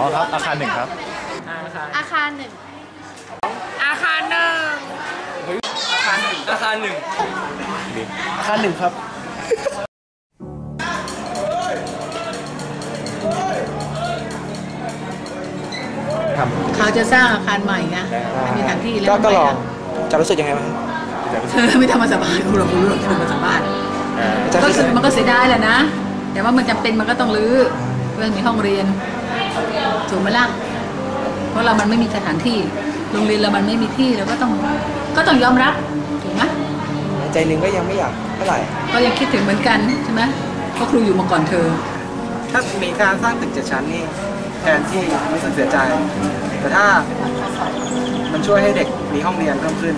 อ๋อครับอาคารหนึ่งครับ อาคารหนึ่งอาคารหนึ่งอาคารหนึ่งอาคารหนึ่งอาคารหนึ่งครับเขาจะสร้างอาคารใหม่นะมีสถานที่แล้วก็มันก็ใหลม่องนะจะรู้สึกยังไงบ้างเธอไม่ทำมาสบายกูหรอกกูรู้หรอกเธอมาสบายจะก็รู้คืสึอกมันก็เสียดายแหละนะ แต่ว่ามันจำเป็นมันก็ต้องรื้อเพื่อมีห้องเรียน ถูกไหมล่ะเพราะเรามันไม่มีสถานที่ โรงเรียนเรามันไม่มีที่เราก็ต้องก็ต้องยอมรับถูกไหมใจหนึ่งก็ยังไม่อยากเท่าไหร่ ก็ยังคิดถึงเหมือนกันใช่ไหมเพราะครูอยู่มาก่อนเธอ ถ้ามีการสร้างตึกเจ็ดชั้นนี่แทนที่รู้สึกเสียใจ แต่ถ้ามันช่วยให้เด็กมีห้องเรียนเพิ่มขึ้น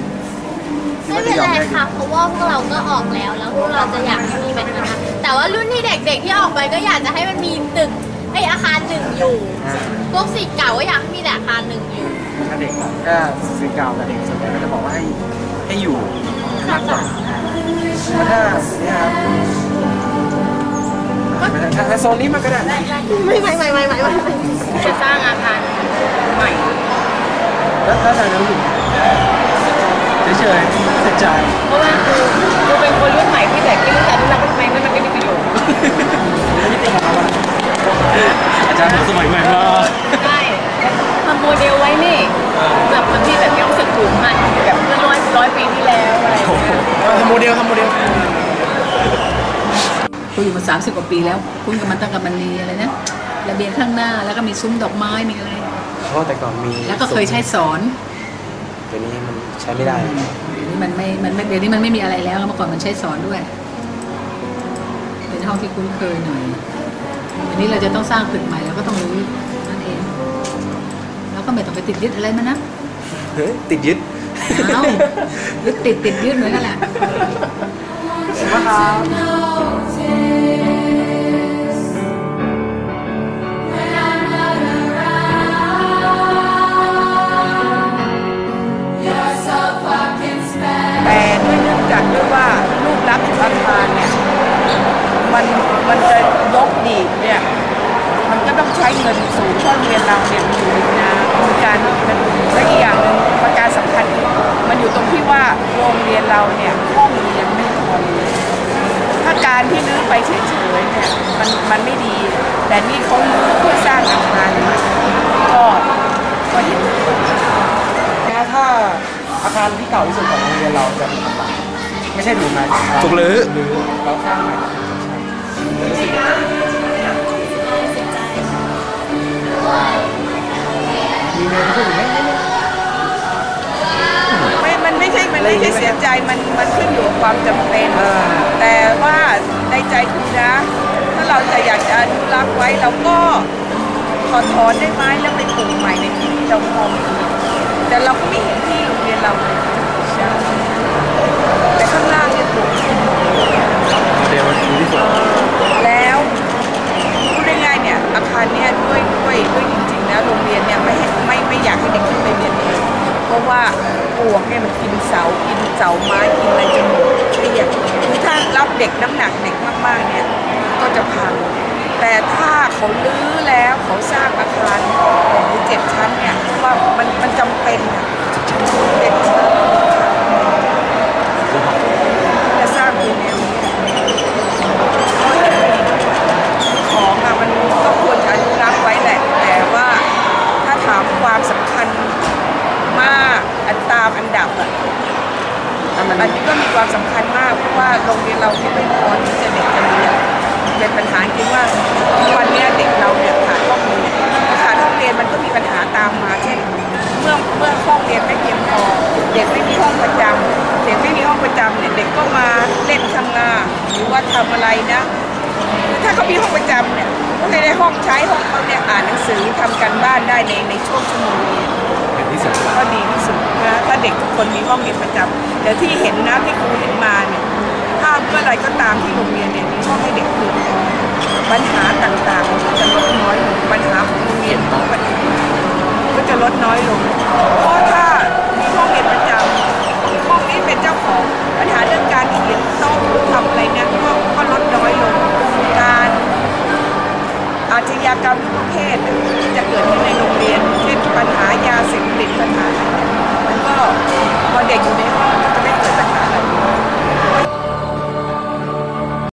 คิดไม่ว่าเป็จะนยอมไรได้ดีค่ะเพราะว่าพวกเราก็ออกแล้วแล้วพวกเราจะอยากให้มีเป็นคณะแต่ว่ารุ่นที่เด็กๆที่ออกไปก็อยากจะให้มันมีตึก ไออาคารหนึ่งอยู่ อ่าพวกสิทธิ์เก่าก็อยากให้มีแต่อาคารหนึ่งอยู่ ถ้าเด็กก็สิ่งเก่ากับเด็กส่วนใหญ่ก็จะบอกว่าให้ให้อยู่มากกว่าแล้วถ้าเนี่ยครับถ้าถ้าโซนนี้มันก็ได้ไม่ไม่ไม่ไม่ไม่ไม่จะสร้างอาคารใหม่ แล้วถ้าทางนั้นอยู่เฉยๆเสียใจ เพราะว่าคือคือเป็นคนรุ่นใหม่ที่แบบไม่รู้จะอนุรักษ์ทำไมมันไม่มีประโยชน์ นี่เป็นของเราอาจารย์สมัยใหม่มาก ใช่ทำโมเดลไว้นี่แบบคนที่แบบยังรู้สึกถูกมันแบบเมื่อร้อยร้อยปีที่แล้วอะไรอย่างเงี้ย ทำโมเดลทำโมเดล คุ ยอยู่มาสามสิบกว่าปีแล้ว คุณกับมันตั้งกับมันนีอะไรนะระเบียงข้างหน้าแล้วก็มีซุ้มดอกไม้มีอะไรเพราะแต่ก่อนมีแล้วก็เคยใช้สอนเดี๋ยวนี้มันใช้ไม่ได้เดี๋ยวนี้มันไม่มันไม่เดี๋ยวนี้มันไม่มีอะไรแล้วเมื่อก่อนมันใช้สอนด้วย เป็นห้องที่คุ้นเคยหน่อยอันนี้เราจะต้องสร้างตึกใหม่เราก็ต้องรู้นั่นเอง แล้วก็ไม่ต้องไปติดยึดอะไรมันนะเฮ้ยติดยึดเอ้ายึดติดติดยึดเหมือนกันแหละแต่ด้วยเนื่องจากด้วยว่ารูปลักษณ์ของอาคารเนี่ย มันมันจะยกดีดเนี่ย มันก็ต้องใช้เงินสูงเพราะโรงเรียนเราเนี่ยมันอยู่ในนามีการและอีกอย่าง ไปเฉยๆเนี่ยมันมันไม่ดี แต่นี่เขาลื้เพื่อสร้างอาคารก็ก็เห็นด้วยนะถ้าอาคารที่เก่าที่สุดของโรงเรียนเราจะถูกทำลายไม่ใช่ถูกไหมถูกรื้อหรือเราสร้างใหม่มีเงินพูดถึงไหมไม่ มันไม่ใช่ มันไม่ใช่เสียใจ มัน มันขึ้นอยู่กับความจำเป็น แต่ว่า ใจคุณนะ ถ้าเราจะอยากจะอนุรักษ์ไว้เราก็ถอดถอนได้ไหมแล้วไปปลูกใหม่ในที่ที่เรามองเห็นแต่เราก็ไม่เห็นที่โรงเรียนเราเลยแต่ข้างล่างเนี่ยปลูกเดี๋ยวมันดีที่สุดแล้วพูดง่ายๆเนี่ยอาคารเนี่ยด้วยด้วยด้วยจริงๆแล้วโรงเรียนเนี่ยไม่ให้ไม่ไม่อยากให้เด็กขึ้นไปเรียนเลยเพราะว่าปลวกเนี่ยมันกินเสากินเสาไม้กินอะไรจนหมดเรียก คือถ้ารับเด็กน้ำหนักเด็กมากๆเนี่ยก็จะพัง แต่ถ้าเขาลื้อแล้วเขาสร้างอาคารหรือเจ็ดชั้นเนี่ยว่ามันมันจำเป็นอะเจ็ดชั้นจะสร้างเป็นแนวนี้ของอะมันก็ควรจะอนุรักษ์ไว้แหละแต่ว่าถ้าถามความสำคัญมากอันตามอันดับอะอันนี้ก็มีความสำคัญมากเพราะ ว่าโรงเรียนเราเนี่ยไม่พอที่จะเด็กจะเรียนเป็นปัญหาจริงว่าทุกวันเนี้ยเด็กเราเนี่ยขาดห้องเรียนขาดห้องเรียนมันก็มีปัญหาตามมา เช่น เมื่อเมื่อห้องเรียนไม่เพียงพอเด็กไม่มีห้องประจำเด็กไม่มีห้องประจำเนี่ยเด็กก็มาเล่นทำงานหรือว่าทำอะไรนะถ้าเขามีห้องประจำเนี่ยก็จะได้ห้องใช้ห้องเขาเนี่ยอ่านหนังสือทำการบ้านได้ในในช่วงชั่วโมงเรียนเป็นที่สุดก็ดีที่สุดนะถ้าเด็กทุกคนมีห้องเรียนประจำแต่ที่เห็นนะที่ครูเห็นมาเนี่ย ถ้าเมื่อไรก็ตามที่โรงเรียนเนี่ยมีห้องให้เด็กเพียปัญหาต่างๆมันก็จะลดน้อยลงปัญหาของโรงเรียนต้องปัญหาก็จะลดน้อยลง